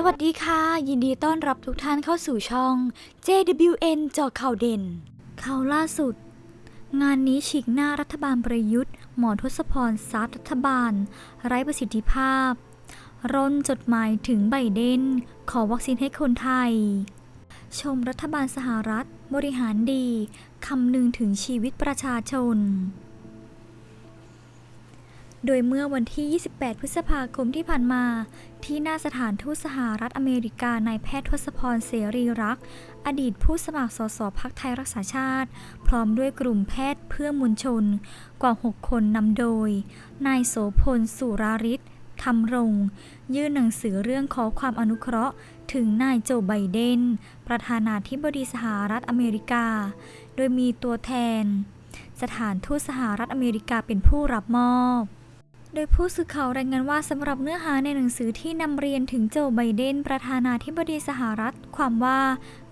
สวัสดีค่ะ ยินดีต้อนรับทุกท่านเข้าสู่ช่อง JWN จาะข่าวเด่น ข่าวล่าสุด งานนี้ฉีกหน้ารัฐบาลประยุทธ์ หมอทศพรซัดรัฐบาล ไร้ประสิทธิภาพ ร่นจดหมายถึงไบเดน ขอวัคซีนให้คนไทย ชมรัฐบาลสหรัฐ บริหารดี คำนึงถึงชีวิตประชาชน โดยเมื่อวันที่ 28 พฤษภาคมที่ผ่านมา ที่หน้าสถานทูตสหรัฐอเมริกานายแพทย์ทศพรเสรีรักษ์อดีตผู้สมัครสสพักไทยรักษาชาติ พร้อมด้วยกลุ่มแพทย์เพื่อมวลชน กว่า 6 คนนำโดย นายโสพลสุราริศธรรมรง ยื่นหนังสือเรื่องขอความอนุเคราะห์ ถึงนายโจไบเดน ประธานาธิบดีสหรัฐอเมริกา โดยมีตัวแทน สถานทูตสหรัฐอเมริกาเป็นผู้รับมอบ โดยผู้สื่อข่าวรายงานว่าสำหรับเนื้อหาในหนังสือที่นำเรียนถึงโจไบเดน ประธานาธิบดีสหรัฐ ความว่า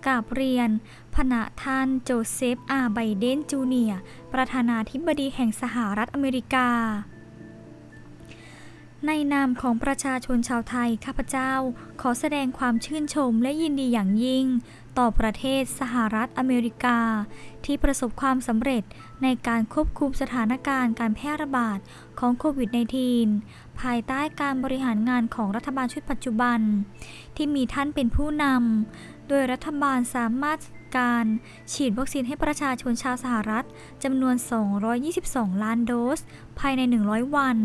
กาบเรียนพณะท่านโจเซฟอาร์ไบเดนจูเนียประธานาธิบดีแห่งสหรัฐอเมริกา ในนามของประชาชนชาวไทย ข้าพเจ้า ขอแสดงความชื่นชมและยินดีอย่างยิ่ง ต่อประเทศสหรัฐอเมริกา ที่ประสบความสำเร็จในการควบคุมสถานการณ์การแพร่ระบาดของโควิด -19 ภายใต้การบริหารงานของรัฐบาลชุดปัจจุบัน ที่มีท่านเป็นผู้นำ โดยรัฐบาลสามารถ การ ฉีดวัคซีนให้ประชาชนชาวสหรัฐจำนวน 222 ล้านโดส ภายใน 100 วัน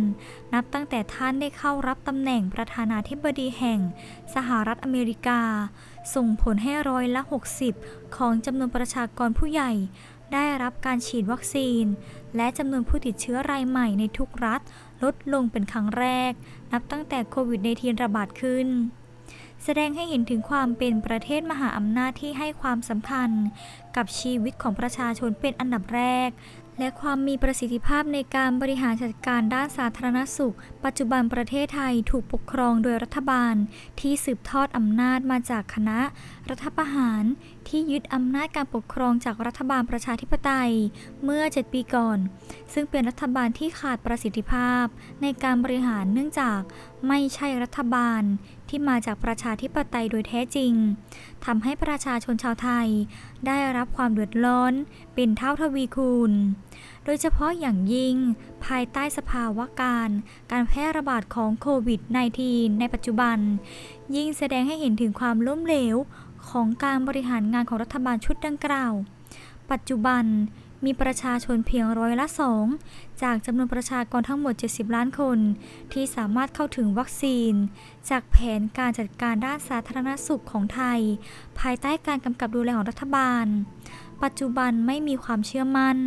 นับตั้งแต่ท่านได้เข้ารับตำแหน่งประธานาธิบดีแห่ง สหรัฐอเมริกา ส่งผลให้ร้อยละ 60 ของจำนวนประชากรผู้ใหญ่ ได้รับการฉีดวัคซีน และจำนวนผู้ติดเชื้อรายใหม่ในทุกรัฐ ลดลงเป็นครั้งแรก นับตั้งแต่โควิด -19 ระบาดขึ้น แสดงให้เห็นถึงความเป็นประเทศมหาอำนาจที่ให้ความสำคัญ กับชีวิตของประชาชนเป็นอันดับแรก และความมีประสิทธิภาพในการบริหารจัดการด้านสาธารณสุข ปัจจุบันประเทศไทยถูกปกครองโดยรัฐบาล ที่สืบทอดอำนาจมาจากคณะ รัฐประหารที่ยึดอำนาจการปกครองจากรัฐบาลประชาธิปไตย เมื่อ 7 ปีก่อน ซึ่งเป็นรัฐบาลที่ขาดประสิทธิภาพ ในการบริหารเนื่องจากไม่ใช่รัฐบาลที่มาจากประชาธิปไตยโดยแท้จริงทำให้ประชาชนชาวไทย ได้รับความเดือดร้อน เป็นเท่าทวีคูณ โดยเฉพาะอย่างยิ่ง ภายใต้สภาวะการ การแพร่ระบาดของโควิด -19 ในปัจจุบัน ยิ่งแสดงให้เห็นถึงความล้มเหลว ของการบริหารงานของรัฐบาลชุดดังกล่าว ปัจจุบันมีประชาชนเพียงร้อยละสองจากจำนวนประชากรทั้งหมด 70 ล้านคน ที่สามารถเข้าถึงวัคซีน จากแผนการจัดการด้านสาธารณสุขของไทย ภายใต้การกำกับดูแลของรัฐบาล ปัจจุบันไม่มีความเชื่อมั่น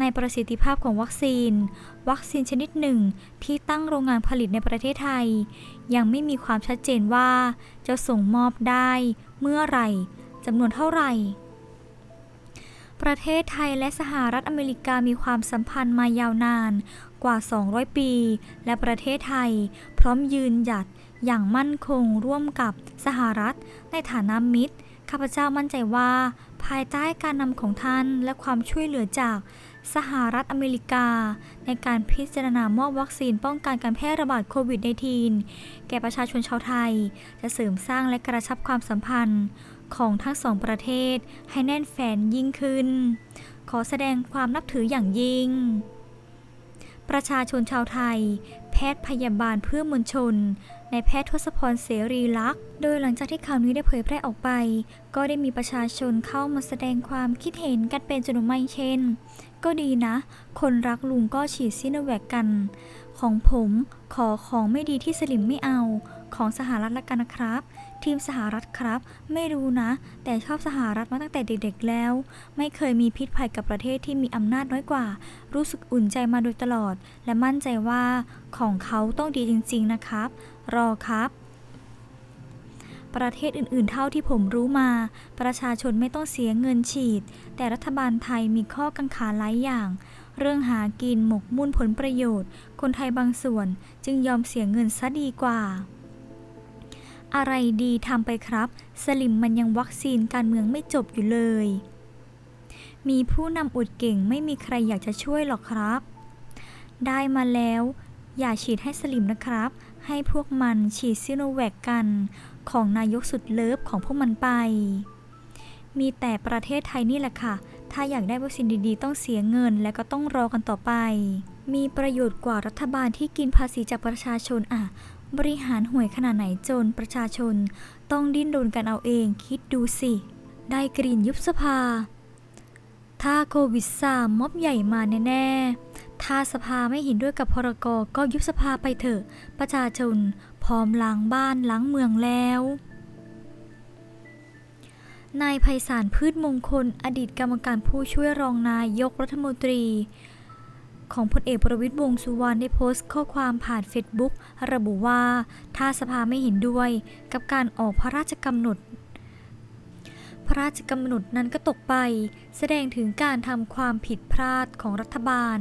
ในประสิทธิภาพของวัคซีน วัคซีนชนิดหนึ่งที่ตั้งโรงงานผลิตในประเทศไทย ยังไม่มีความชัดเจนว่าจะส่งมอบได้ เมื่อไรจำนวนเท่าไหร่ ประเทศไทยและสหรัฐอเมริกามีความสัมพันธ์มายาวนานกว่า 200 ปี และประเทศไทย พร้อมยืนหยัดอย่างมั่นคงร่วมกับสหรัฐ ในฐานะมิตรข้าพเจ้ามั่นใจว่า ภายใต้การนำของท่านและความช่วยเหลือจาก สหรัฐอเมริกา ในการพิจารณามอบวัคซีนป้องกันการแพร่ระบาดโควิด -19 แก่ประชาชนชาวไทย จะเสริมสร้างและกระชับความสัมพันธ์ของทั้งสองประเทศให้แน่นแฟนยิ่งขึ้น ขอแสดงความนับถืออย่างยิ่งประชาชนชาวไทย พทย์พยาบาลเพื่อมวลชนในแพทย์ทศพรเสรีลักษ์โดยหลังจากที่ข่าวนี้ได้เผยแพร่ออกไป ก็ได้มีประชาชนเข้ามาแสดงความคิดเห็นกันเป็นจำนวนมากเช่น ก็ดีนะ คนรักลุงก็ฉีดซิโนแวคกัน ของผมขอของไม่ดีที่สลิมไม่เอา ของสหรัฐละกันนะครับ ทีมสหรัฐครับ ไม่รู้นะ แต่ชอบสหรัฐมาตั้งแต่เด็กๆแล้ว ไม่เคยมีพิษภัยกับประเทศที่มีอำนาจน้อยกว่า รู้สึกอุ่นใจมาโดยตลอด และมั่นใจว่าของเขาต้องดีจริงๆนะครับ รอครับประเทศอื่นๆ เท่าที่ผมรู้มา ประชาชนไม่ต้องเสียเงินฉีด แต่รัฐบาลไทยมีข้อกังขาหลายอย่าง เรื่องหากินหมกมุ่นผลประโยชน์ คนไทยบางส่วนจึงยอมเสียเงินซะดีกว่า อะไรดีทำไปครับ สลิมมันยังวัคซีนการเมืองไม่จบอยู่เลย มีผู้นำอวดเก่งไม่มีใครอยากจะช่วยหรอกครับ ได้มาแล้ว อย่าฉีดให้สลิมนะครับ ให้พวกมันฉีดซิโนแวคกัน ของนายกสุดเลิฟของพวกมันไป มีแต่ประเทศไทยนี่แหละค่ะ ถ้าอยากได้วัคซีนดีๆ ต้องเสียเงินและก็ต้องรอกันต่อไป มีประโยชน์กว่ารัฐบาลที่กินภาษีจากประชาชนอะ บริหารห่วยขนาดไหนจนประชาชน ต้องดิ้นรนกันเอาเองคิดดูสิ ได้กรีนยุบสภา ถ้าโควิดซามม็อบใหญ่มาแน่ๆ ถ้าสภาไม่เห็นด้วยกับพรกก็ยุบสภาไปเถอะ ประชาชนพร้อมล้างบ้านล้างเมืองแล้วนายไพศาลพืชมงคล อดีตกรรมการผู้ช่วยรองนายกรัฐมนตรี ของพลเอกประวิตรวงสุวรรณได้โพสต์ข้อความผ่านเฟซบุ๊กระบุว่า ถ้าสภาไม่เห็นด้วย กับการออกพระราชกำหนด พระราชกำหนดนั้นก็ตกไป แสดงถึงการทำความผิดพลาดของรัฐบาล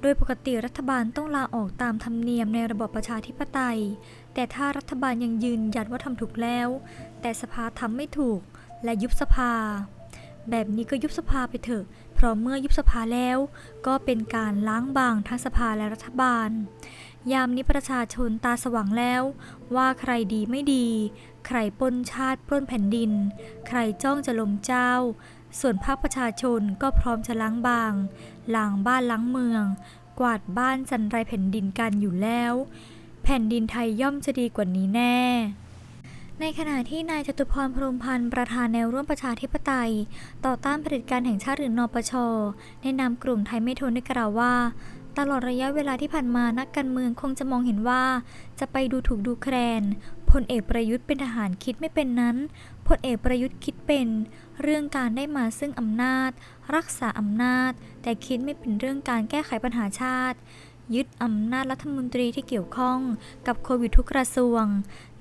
โดยปกติรัฐบาลต้องลาออกตามธรรมเนียมในระบอบประชาธิปไตย แต่ถ้ารัฐบาลยังยืนยันว่าทำถูกแล้ว แต่สภาทำไม่ถูกและยุบสภา แบบนี้ก็ยุบสภาไปเถอะ เพราะเมื่อยุบสภาแล้ว ก็เป็นการล้างบางทั้งสภาและรัฐบาล ยามนี้ประชาชนตาสว่างแล้ว ว่าใครดีไม่ดี ใครปล้นชาติปล้นแผ่นดิน ใครจ้องจะลมเจ้า ส่วนภาคประชาชนก็พร้อมจะล้างบางล้างบ้านล้างเมือง กวาดบ้านจันไรแผ่นดินกันอยู่แล้ว แผ่นดินไทยย่อมจะดีกว่านี้แน่ ในขณะที่นายจตุพรพรมพันธ์ประธานแนวร่วมประชาธิปไตย ต่อต้านเผด็จการแห่งชาติหรือนปชในนามกลุ่มไทยไม่ทนได้กล่าวว่า ตลอดระยะเวลาที่ผ่านมานักการเมืองคงจะมองเห็นว่า จะไปดูถูกดูแคลนพลเอกประยุทธ์เป็นทหารคิดไม่เป็นนั้นพลเอกประยุทธ์คิดเป็น เรื่องการได้มาซึ่งอำนาจ รักษาอำนาจ แต่คิดไม่เป็นเรื่องการแก้ไขปัญหาชาติ ยึดอำนาจรัฐมนตรีที่เกี่ยวข้องกับโควิดทุกกระทรวง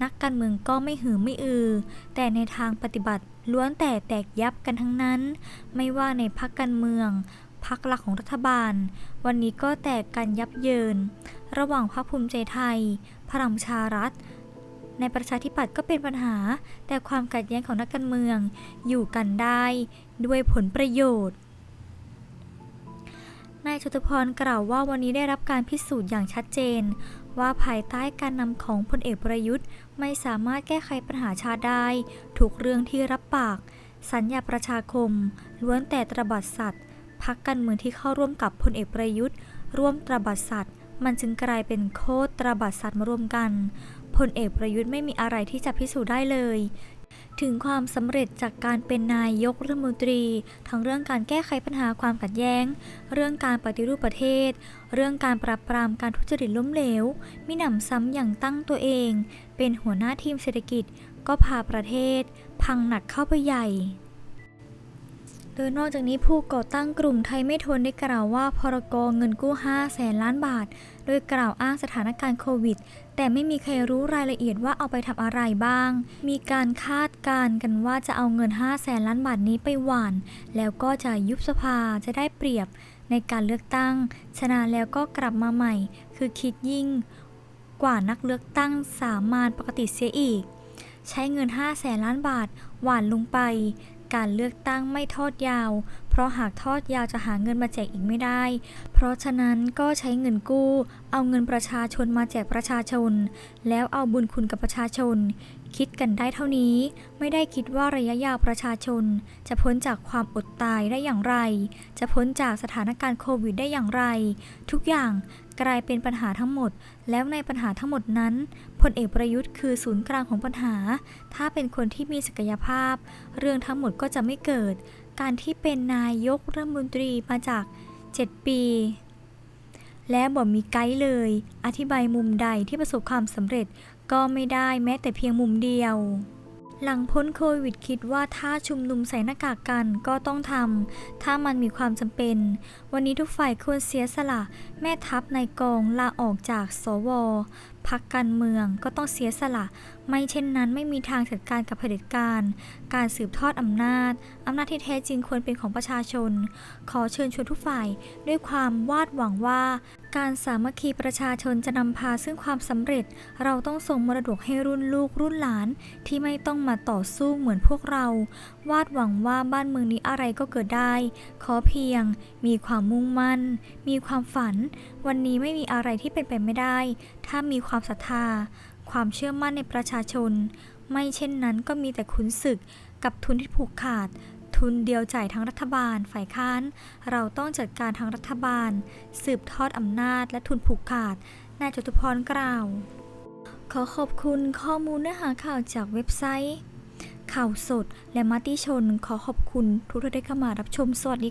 นักการเมืองก็ไม่หือไม่อือ แต่ในทางปฏิบัติล้วนแต่แตกยับกันทั้งนั้น ไม่ว่าในพักการเมืองพักหลักของรัฐบาล วันนี้ก็แตกกันยับเยิน ระหว่างพรรคภูมิใจไทย พลังชารัฐ ในประชาธิปัตย์ก็เป็นปัญหา แต่ความขัดแย้งของนักการเมืองอยู่กันได้ด้วยผลประโยชน์ นายจตุพรกล่าวว่าวันนี้ได้รับการพิสูจน์อย่างชัดเจน ว่าภายใต้การนำของพลเอกประยุทธ์ ไม่สามารถแก้ไขปัญหาชาติได้ถูกเรื่องที่รับปาก สัญญาประชาคม ล้วนแต่ตระบัดสัตว์พักการเมืองที่เข้าร่วมกับพลเอกประยุทธ์ ร่วมตระบัดสัตว์ มันจึงกลายเป็นโคตรตระบัดสัตว์มารวมกันพลเอกประยุทธ์ไม่มีอะไรที่จะพิสูจน์ได้เลย ถึงความสำเร็จจากการเป็นนายกรัฐมนตรี ทั้งเรื่องการแก้ไขปัญหาความขัดแย้ง เรื่องการปฏิรูปประเทศ เรื่องการปราบปรามการทุจริตล้มเหลวมิหนำซ้ำอย่างตั้งตัวเอง เป็นหัวหน้าทีมเศรษฐกิจก็พาประเทศ พังหนักเข้าไปใหญ่โดยนอกจากนี้ผู้ก่อตั้งกลุ่มไทยไม่ทนได้กล่าวว่าพรกเงินกู้ 5 แสนล้านบาท โดยกล่าวอ้างสถานการณ์โควิด แต่ไม่มีใครรู้รายละเอียดว่าเอาไปทำอะไรบ้าง มีการคาดการณ์กันว่าจะเอาเงิน 5 แสนล้านบาทนี้ไปหว่าน แล้วก็จะยุบสภาจะได้เปรียบในการเลือกตั้ง ชนะแล้วก็กลับมาใหม่ คือคิดยิ่งกว่านักเลือกตั้งสามานปกติเสียอีก ใช้เงิน 5 แสนล้านบาทหว่านลงไป การเลือกตั้งไม่ทอดยาว ราะหากทอดยาวจะหาเงินมาแจกอีกไม่ได้ เพราะฉะนั้นก็ใช้เงินกู้ เอาเงินประชาชนมาแจกประชาชน แล้วเอาบุญคุณกับประชาชน คิดกันได้เท่านี้ ไม่ได้คิดว่าระยะยาวประชาชน จะพ้นจากความอดตายได้อย่างไร จะพ้นจากสถานการณ์โควิดได้อย่างไร ทุกอย่าง กลายเป็นปัญหาทั้งหมด แล้วในปัญหาทั้งหมดนั้นพลเอกประยุทธ์คือศูนย์กลางของปัญหา ถ้าเป็นคนที่มีศักยภาพ เรื่องทั้งหมดก็จะไม่เกิด การที่เป็นนายกรัฐมนตรีมาจาก 7 ปี และบอกมีไกด์เลย อธิบายมุมใดที่ประสบความสำเร็จก็ไม่ได้แม้แต่เพียงมุมเดียว หลังพ้นโควิดคิดว่าถ้าชุมนุมใส่หน้ากากกันก็ต้องทำ ถ้ามันมีความจำเป็น วันนี้ทุกฝ่ายควรเสียสละ แม่ทัพในกองลาออกจากสว พักการเมืองก็ต้องเสียสละ ไม่เช่นนั้นไม่มีทางจัดการกับเผด็จการ การสืบทอดอำนาจ อำนาจที่แท้จริงควรเป็นของประชาชน ขอเชิญชวนทุกฝ่าย ด้วยความวาดหวังว่า การสามัคคีประชาชนจะนำพาซึ่งความสำเร็จ เราต้องส่งมรดกให้รุ่นลูกรุ่นหลาน ที่ไม่ต้องมาต่อสู้เหมือนพวกเรา วาดหวังว่าบ้านเมืองนี้อะไรก็เกิดได้ ขอเพียง มีความมุ่งมั่น มีความฝัน วันนี้ไม่มีอะไรที่เป็นไปไม่ได้ ถ้ามีความศรัทธา ความเชื่อมั่นในประชาชน ไม่เช่นนั้นก็มีแต่ขุนศึก กับทุนที่ผูกขาด ทุนเดียวจ่ายทั้งรัฐบาล ฝ่ายค้าน เราต้องจัดการทั้งรัฐบาล สืบทอดอำนาจและทุนผูกขาด นายจตุพรกล่าว ขอขอบคุณข้อมูลเนื้อหาข่าวจากเว็บไซต์ ข่าวสดและมติชน ขอขอบคุณทุกท่านที่เข้ามารับชม สวัสดี